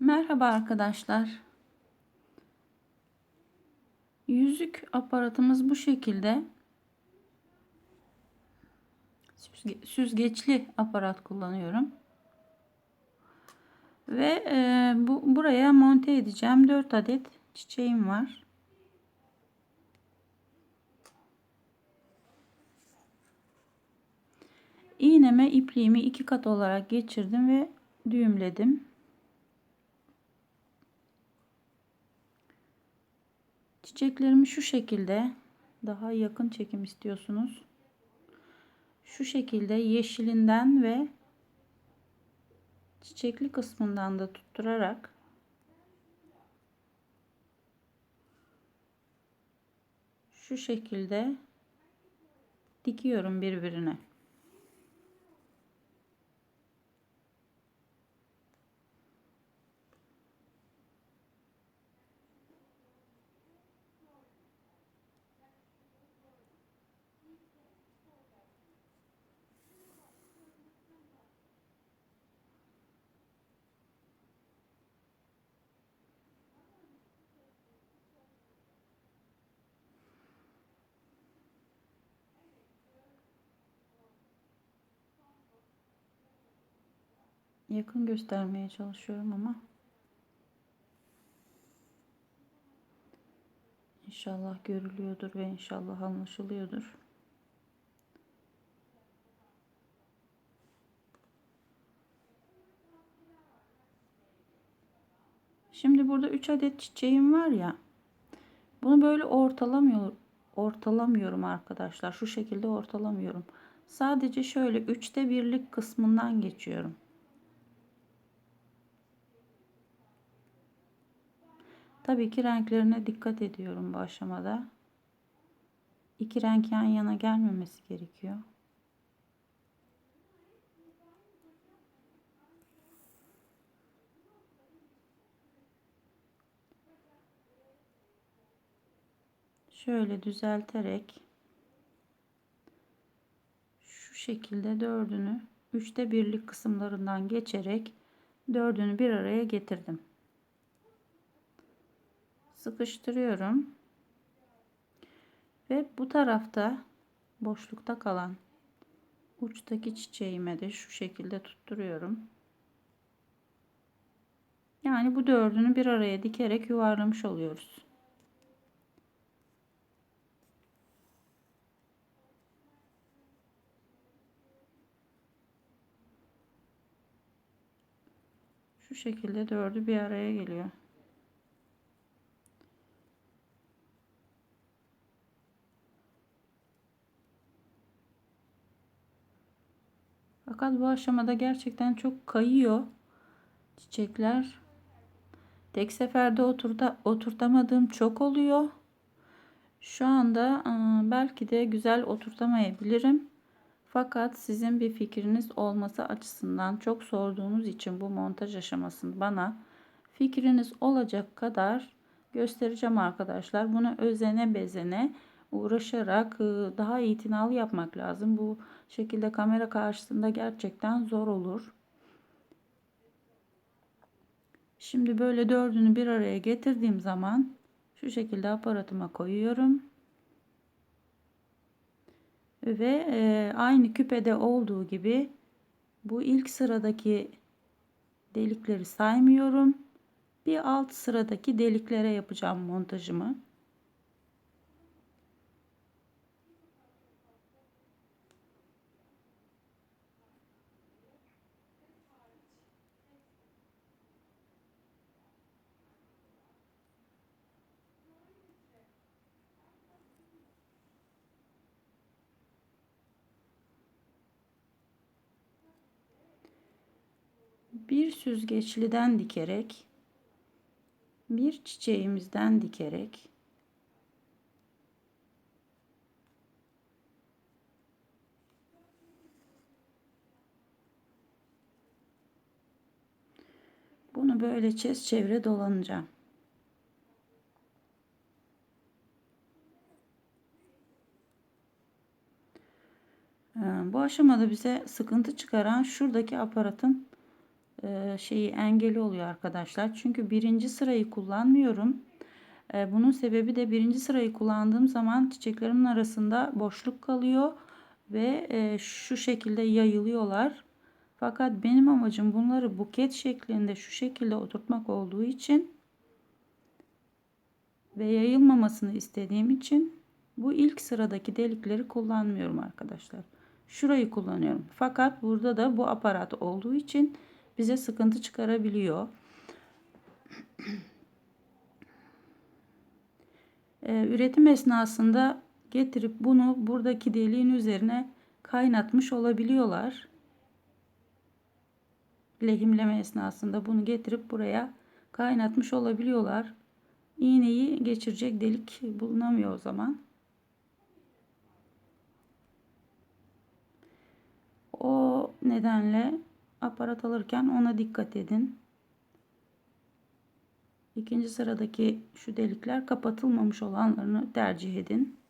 Merhaba arkadaşlar. Yüzük aparatımız bu şekilde. Süzge- Süzgeçli aparat kullanıyorum. Ve e, bu buraya monte edeceğim 4 adet çiçeğim var. İğneme ipliğimi iki kat olarak geçirdim ve düğümledim. Çiçeklerimi şu şekilde daha yakın çekim istiyorsunuz. Şu şekilde yeşilinden ve çiçekli kısmından da tutturarak şu şekilde dikiyorum birbirine. Yakın göstermeye çalışıyorum ama inşallah görülüyordur ve inşallah anlaşılıyordur. Şimdi burada 3 adet çiçeğim var ya. Bunu böyle ortalamıyor ortalamıyorum arkadaşlar. Şu şekilde ortalamıyorum. Sadece şöyle üçte birlik kısmından geçiyorum. Tabii ki renklerine dikkat ediyorum bu aşamada. İki renk yan yana gelmemesi gerekiyor. Şöyle düzelterek şu şekilde dördünü üçte birlik kısımlarından geçerek dördünü bir araya getirdim sıkıştırıyorum. Ve bu tarafta boşlukta kalan uçtaki çiçeğime de şu şekilde tutturuyorum. Yani bu dördünü bir araya dikerek yuvarlamış oluyoruz. Şu şekilde dördü bir araya geliyor. Fakat bu aşamada gerçekten çok kayıyor çiçekler. Tek seferde oturta, oturtamadığım çok oluyor. Şu anda ıı, belki de güzel oturtamayabilirim. Fakat sizin bir fikriniz olması açısından çok sorduğunuz için bu montaj aşamasını bana fikriniz olacak kadar göstereceğim arkadaşlar. Bunu özene bezene uğraşarak daha itinalı yapmak lazım. Bu şekilde kamera karşısında gerçekten zor olur. Şimdi böyle dördünü bir araya getirdiğim zaman şu şekilde aparatıma koyuyorum. Ve e, aynı küpede olduğu gibi bu ilk sıradaki delikleri saymıyorum. Bir alt sıradaki deliklere yapacağım montajımı. Bir süzgeçliden dikerek bir çiçeğimizden dikerek bunu böyle çez çevre dolanacağım. Ee, bu aşamada bize sıkıntı çıkaran şuradaki aparatın şeyi engeli oluyor arkadaşlar. Çünkü birinci sırayı kullanmıyorum. E, bunun sebebi de birinci sırayı kullandığım zaman çiçeklerimin arasında boşluk kalıyor ve e, şu şekilde yayılıyorlar. Fakat benim amacım bunları buket şeklinde şu şekilde oturtmak olduğu için ve yayılmamasını istediğim için bu ilk sıradaki delikleri kullanmıyorum arkadaşlar. Şurayı kullanıyorum. Fakat burada da bu aparat olduğu için bize sıkıntı çıkarabiliyor. Ee, üretim esnasında getirip bunu buradaki deliğin üzerine kaynatmış olabiliyorlar. Lehimleme esnasında bunu getirip buraya kaynatmış olabiliyorlar. İğneyi geçirecek delik bulunamıyor o zaman. O nedenle aparat alırken ona dikkat edin. İkinci sıradaki şu delikler kapatılmamış olanlarını tercih edin.